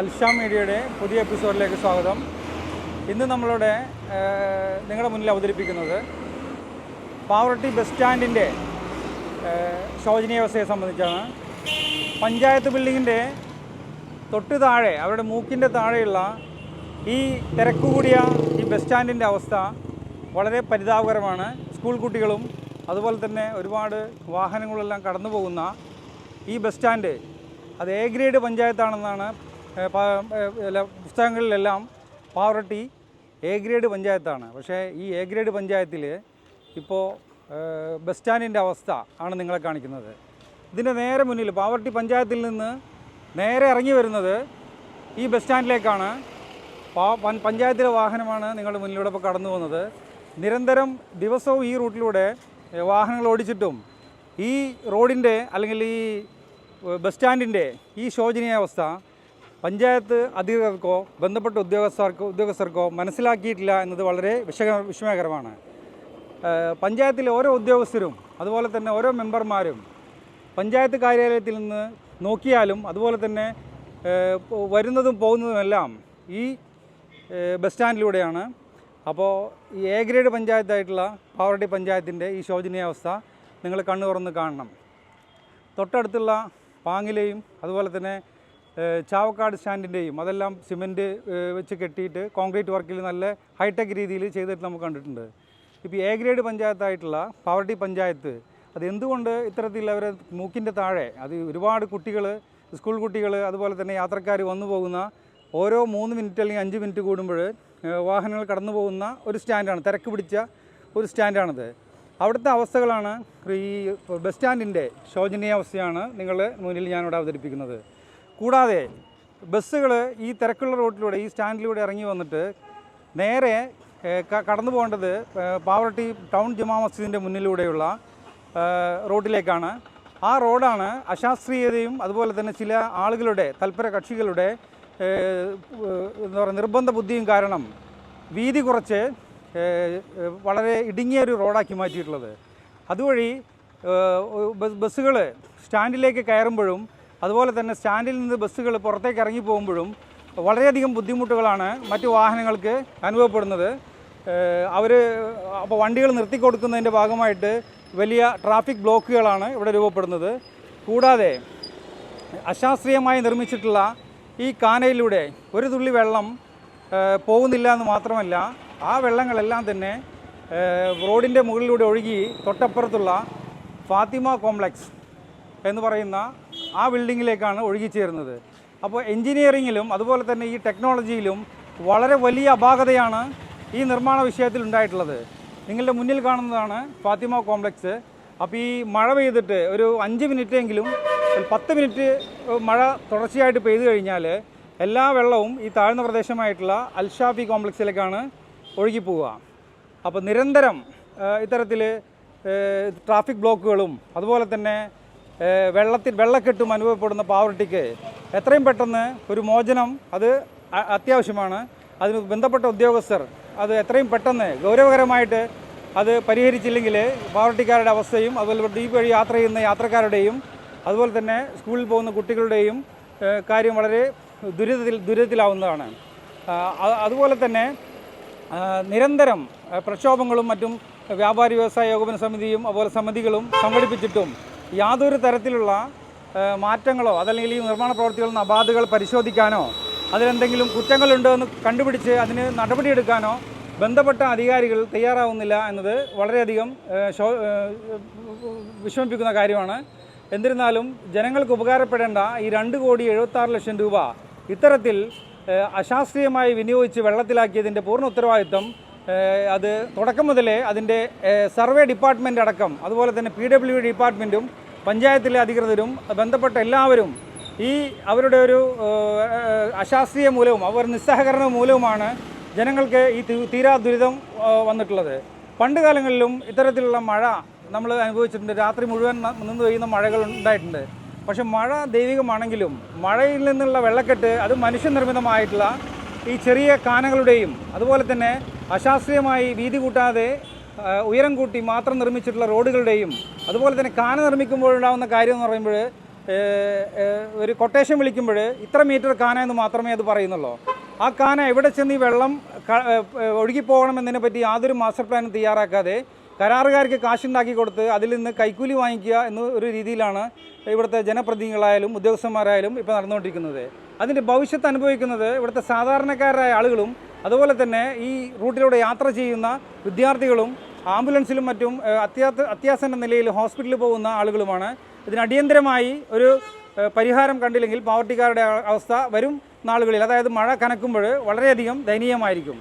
അൽഷാ മീഡിയയുടെ പുതിയ എപ്പിസോഡിലേക്ക് സ്വാഗതം. ഇന്ന് നമ്മളുടെ നിങ്ങളുടെ മുന്നിൽ അവതരിപ്പിക്കുന്നത് പാവറട്ടി ബസ് സ്റ്റാൻഡിന്റെ ശോചനീയ ശോചനീയാവസ്ഥയെ സംബന്ധിച്ചാണ്. പഞ്ചായത്ത് ബിൽഡിങ്ങിന്റെ തൊട്ട് താഴെ അവരുടെ മൂക്കിന്റെ താഴെയുള്ള ഈ തിരക്ക് കൂടിയ ഈ ബസ് സ്റ്റാൻഡിന്റെ അവസ്ഥ വളരെ പരിതാപകരമാണ്. സ്കൂൾ കുട്ടികളും അതുപോലെ തന്നെ ഒരുപാട് വാഹനങ്ങളെല്ലാം കടന്നു പോകുന്ന ഈ ബസ് സ്റ്റാൻഡ് അത് എ ഗ്രേഡ് പഞ്ചായത്താണെന്നാണ് പുസ്തകങ്ങളിലെല്ലാം പാവറട്ടി എ ഗ്രേഡ് പഞ്ചായത്താണ്. പക്ഷേ ഈ എ ഗ്രേഡ് പഞ്ചായത്തിൽ ഇപ്പോൾ ബസ് സ്റ്റാൻഡിന്റെ അവസ്ഥ ആണ് നിങ്ങളെ കാണിക്കുന്നത്. ഇതിന്റെ നേരെ മുന്നിൽ പാവർട്ടി പഞ്ചായത്തിൽ നിന്ന് നേരെ ഇറങ്ങി വരുന്നത് ഈ ബസ് സ്റ്റാൻഡിലേക്കാണ്. പഞ്ചായത്തിലെ വാഹനമാണ് നിങ്ങളുടെ മുന്നിലൂടെ ഇപ്പോൾ കടന്നു പോകുന്നത്. നിരന്തരം ദിവസവും ഈ റൂട്ടിലൂടെ വാഹനങ്ങൾ ഓടിച്ചിട്ടും ഈ റോഡിന്റെ അല്ലെങ്കിൽ ഈ ബസ് സ്റ്റാൻഡിന്റെ ഈ ശോചനീയാവസ്ഥ പഞ്ചായത്ത് അധികൃതർക്കോ ബന്ധപ്പെട്ട ഉദ്യോഗസ്ഥർക്കോ ഉദ്യോഗസ്ഥർക്കോ മനസ്സിലാക്കിയിട്ടില്ല എന്നത് വളരെ വിഷ വിഷമകരമാണ്. പഞ്ചായത്തിലെ ഓരോ ഉദ്യോഗസ്ഥരും അതുപോലെ തന്നെ ഓരോ മെമ്പർമാരും പഞ്ചായത്ത് കാര്യാലയത്തിൽ നിന്ന് നോക്കിയാലും അതുപോലെ തന്നെ വരുന്നതും പോകുന്നതുമെല്ലാം ഈ ബസ് സ്റ്റാൻഡിലൂടെയാണ്. അപ്പോൾ ഈ എ ഗ്രേഡ് പഞ്ചായത്തായിട്ടുള്ള പാവറട്ടി പഞ്ചായത്തിന്റെ ഈ ശോചനീയാവസ്ഥ നിങ്ങൾ കണ്ണു തുറന്ന് കാണണം. തൊട്ടടുത്തുള്ള പാങ്ങിലെയും അതുപോലെ തന്നെ ചാവക്കാട് സ്റ്റാൻഡിന്റെയും അതെല്ലാം സിമന്റ് വെച്ച് കെട്ടിയിട്ട് കോൺക്രീറ്റ് വർക്കിൽ നല്ല ഹൈടെക് രീതിയിൽ ചെയ്തിട്ട് നമുക്ക് കണ്ടിട്ടുണ്ട്. ഇപ്പോൾ എ ഗ്രേഡ് പഞ്ചായത്തായിട്ടുള്ള പാവർട്ടി പഞ്ചായത്ത് അത് എന്തുകൊണ്ട് ഇത്തരത്തിൽ അവരെ മൂക്കിന്റെ താഴെ അത് ഒരുപാട് കുട്ടികൾ സ്കൂൾ കുട്ടികൾ അതുപോലെ തന്നെ യാത്രക്കാർ വന്നു പോകുന്ന ഓരോ മൂന്ന് മിനിറ്റ് അല്ലെങ്കിൽ അഞ്ച് മിനിറ്റ് കൂടുമ്പോൾ വാഹനങ്ങൾ കടന്നു പോകുന്ന ഒരു സ്റ്റാൻഡാണ് തിരക്ക് പിടിച്ച ഒരു സ്റ്റാൻഡാണിത്. അവിടുത്തെ അവസ്ഥകളാണ് ഈ ബസ് സ്റ്റാൻഡിന്റെ ശോചനീയാവസ്ഥയാണ് നിങ്ങളുടെ മുന്നിൽ ഞാനിവിടെ അവതരിപ്പിക്കുന്നത്. കൂടാതെ ബസ്സുകൾ ഈ തിരക്കുള്ള റോട്ടിലൂടെ ഈ സ്റ്റാൻഡിലൂടെ ഇറങ്ങി വന്നിട്ട് നേരെ കടന്നു പോകേണ്ടത് ഏഹ്, പാവറട്ടി ടൗൺ ജുമാ മസ്ജിദിന്റെ മുന്നിലൂടെയുള്ള റോഡിലേക്കാണ് ആ റോഡാണ് അശാസ്ത്രീയതയും അതുപോലെ തന്നെ ചില ആളുകളുടെ തൽപര കക്ഷികളുടെ എന്താ പറയുക നിർബന്ധ ബുദ്ധിയും കാരണം വീതി കുറച്ച് വളരെ ഇടുങ്ങിയ ഒരു റോഡാക്കി മാറ്റിയിട്ടുള്ളത്. അതുവഴി ബസ്സുകൾ സ്റ്റാൻഡിലേക്ക് കയറുമ്പോഴും അതുപോലെ തന്നെ സ്റ്റാൻഡിൽ നിന്ന് ബസ്സുകൾ പുറത്തേക്ക് ഇറങ്ങി പോകുമ്പോഴും വളരെയധികം ബുദ്ധിമുട്ടുകളാണ് മറ്റു വാഹനങ്ങൾക്ക് അനുഭവപ്പെടുന്നത്. അവർ അപ്പോൾ വണ്ടികൾ നിർത്തി നിർത്തിക്കൊടുക്കുന്നതിന്റെ ഭാഗമായിട്ട് വലിയ ട്രാഫിക് ബ്ലോക്കുകളാണ് ഇവിടെ രൂപപ്പെടുന്നത്. കൂടാതെ അശാസ്ത്രീയമായി നിർമ്മിച്ചിട്ടുള്ള ഈ കാനയിലൂടെ ഒരു തുള്ളി വെള്ളം പോകുന്നില്ല എന്ന് മാത്രമല്ല ആ വെള്ളങ്ങളെല്ലാം തന്നെ റോഡിന്റെ മുകളിലൂടെ ഒഴുകി തൊട്ടപ്പുറത്തുള്ള ഫാത്തിമ കോംപ്ലക്സ് എന്ന് പറയുന്ന ആ ബിൽഡിങ്ങിലേക്കാണ് ഒഴുകിച്ചേരുന്നത്. അപ്പോൾ എൻജിനീയറിങ്ങിലും അതുപോലെ തന്നെ ഈ ടെക്നോളജിയിലും വളരെ വലിയ അപാകതയാണ് ഈ നിർമ്മാണ വിഷയത്തിൽ ഉണ്ടായിട്ടുള്ളത്. നിങ്ങളുടെ മുന്നിൽ കാണുന്നതാണ് ഫാത്തിമ കോംപ്ലക്സ്. അപ്പോൾ ഈ മഴ പെയ്തിട്ട് ഒരു അഞ്ച് മിനിറ്റെങ്കിലും ഒരു പത്ത് മിനിറ്റ് മഴ തുടർച്ചയായിട്ട് പെയ്തു കഴിഞ്ഞാൽ എല്ലാ വെള്ളവും ഈ താഴ്ന്ന പ്രദേശമായിട്ടുള്ള അൽഷാഫി കോംപ്ലക്സിലേക്കാണ് ഒഴുകിപ്പോവുക. അപ്പോൾ നിരന്തരം ഇത്തരത്തിൽ ട്രാഫിക് ബ്ലോക്കുകളും അതുപോലെ തന്നെ വെള്ളത്തിൽ വെള്ളക്കെട്ടും അനുഭവപ്പെടുന്ന പാവർട്ടിക്ക് എത്രയും പെട്ടെന്ന് ഒരു മോചനം അത് അത്യാവശ്യമാണ്. അതിന് ബന്ധപ്പെട്ട ഉദ്യോഗസ്ഥർ അത് എത്രയും പെട്ടെന്ന് ഗൗരവകരമായിട്ട് അത് പരിഹരിച്ചില്ലെങ്കിൽ പാവർട്ടിക്കാരുടെ അവസ്ഥയും അതുപോലെ ഈ വഴി യാത്ര ചെയ്യുന്ന യാത്രക്കാരുടെയും അതുപോലെ തന്നെ സ്കൂളിൽ പോകുന്ന കുട്ടികളുടെയും കാര്യം വളരെ ദുരിതത്തിൽ ദുരിതത്തിലാവുന്നതാണ്. അതുപോലെ തന്നെ നിരന്തരം പ്രക്ഷോഭങ്ങളും മറ്റും വ്യാപാരി വ്യവസായ ഏകോപന സമിതിയും അതുപോലെ സമിതികളും സംഘടിപ്പിച്ചിട്ടും യാതൊരു തരത്തിലുള്ള മാറ്റങ്ങളോ അതല്ലെങ്കിൽ ഈ നിർമ്മാണ പ്രവർത്തികളിൽ നിന്ന് അപാധകൾ പരിശോധിക്കാനോ അതിലെന്തെങ്കിലും കുറ്റങ്ങളുണ്ടോ എന്ന് കണ്ടുപിടിച്ച് അതിന് നടപടിയെടുക്കാനോ ബന്ധപ്പെട്ട അധികാരികൾ തയ്യാറാവുന്നില്ല എന്നത് വളരെയധികം ശോ വിഷമിപ്പിക്കുന്ന കാര്യമാണ്. എന്നിരുന്നാലും ജനങ്ങൾക്ക് ഉപകാരപ്പെടേണ്ട ഈ രണ്ട് കോടി എഴുപത്താറ് ലക്ഷം രൂപ ഇത്തരത്തിൽ അശാസ്ത്രീയമായി വിനിയോഗിച്ച് വെള്ളത്തിലാക്കിയതിന്റെ പൂർണ ഉത്തരവാദിത്വം അത് തുടക്കം മുതലേ അതിന്റെ സർവേ ഡിപ്പാർട്ട്മെന്റ് അടക്കം അതുപോലെ തന്നെ പി ഡബ്ല്യു ഡിപ്പാർട്ട്മെന്റും പഞ്ചായത്തിലെ അധികൃതരും ബന്ധപ്പെട്ട എല്ലാവരും ഈ അവരുടെ ഒരു അശാസ്ത്രീയ മൂലവും അവർ നിസ്സഹകരണ മൂലവുമാണ് ജനങ്ങൾക്ക് ഈ തീരാ ദുരിതം വന്നിട്ടുള്ളത്. പണ്ട് കാലങ്ങളിലും ഇത്തരത്തിലുള്ള മഴ നമ്മൾ അനുഭവിച്ചിട്ടുണ്ട്. രാത്രി മുഴുവൻ നിന്ന് പെയ്യുന്ന മഴകൾ ഉണ്ടായിട്ടുണ്ട്. പക്ഷെ മഴ ദൈവികമാണെങ്കിലും മഴയിൽ നിന്നുള്ള വെള്ളക്കെട്ട് അത് മനുഷ്യനിർമ്മിതമായിട്ടുള്ള ഈ ചെറിയ കാനകളുടെയും അതുപോലെ തന്നെ അശാസ്ത്രീയമായി വീതി കൂട്ടാതെ ഉയരം കൂട്ടി മാത്രം നിർമ്മിച്ചിട്ടുള്ള റോഡുകളുടെയും അതുപോലെ തന്നെ കാന നിർമ്മിക്കുമ്പോഴുണ്ടാകുന്ന കാര്യം എന്ന് പറയുമ്പോൾ ഒരു കൊട്ടേഷൻ വിളിക്കുമ്പോൾ ഇത്ര മീറ്റർ കാന എന്ന് മാത്രമേ അത് പറയുന്നുള്ളൂ. ആ കാന എവിടെ ചെന്ന് ഈ വെള്ളം ഒഴുകിപ്പോകണമെന്നതിനെ പറ്റി യാതൊരു മാസ്റ്റർ പ്ലാനും തയ്യാറാക്കാതെ കരാറുകാർക്ക് കാശുണ്ടാക്കി കൊടുത്ത് അതിൽ നിന്ന് കൈക്കൂലി വാങ്ങിക്കുക എന്ന ഒരു രീതിയിലാണ് ഇവിടുത്തെ ജനപ്രതിനിധികളായാലും ഉദ്യോഗസ്ഥന്മാരായാലും ഇപ്പോൾ നടന്നുകൊണ്ടിരിക്കുന്നത്. അതിന്റെ ഭവിഷ്യത്ത് അനുഭവിക്കുന്നത് ഇവിടുത്തെ സാധാരണക്കാരായ ആളുകളും അതുപോലെ തന്നെ ഈ റൂട്ടിലൂടെ യാത്ര ചെയ്യുന്ന വിദ്യാർത്ഥികളും ആംബുലൻസിലും മറ്റും അത്യാത്ത അത്യാസന്ന നിലയിൽ ഹോസ്പിറ്റലിൽ പോകുന്ന ആളുകളുമാണ്. ഇതിന് അടിയന്തരമായി ഒരു പരിഹാരം കണ്ടില്ലെങ്കിൽ പാവർട്ടിക്കാരുടെ അവസ്ഥ വരും നാളുകളിൽ. അതായത് മഴ കനക്കുമ്പോൾ വളരെയധികം ദയനീയമായിരിക്കും.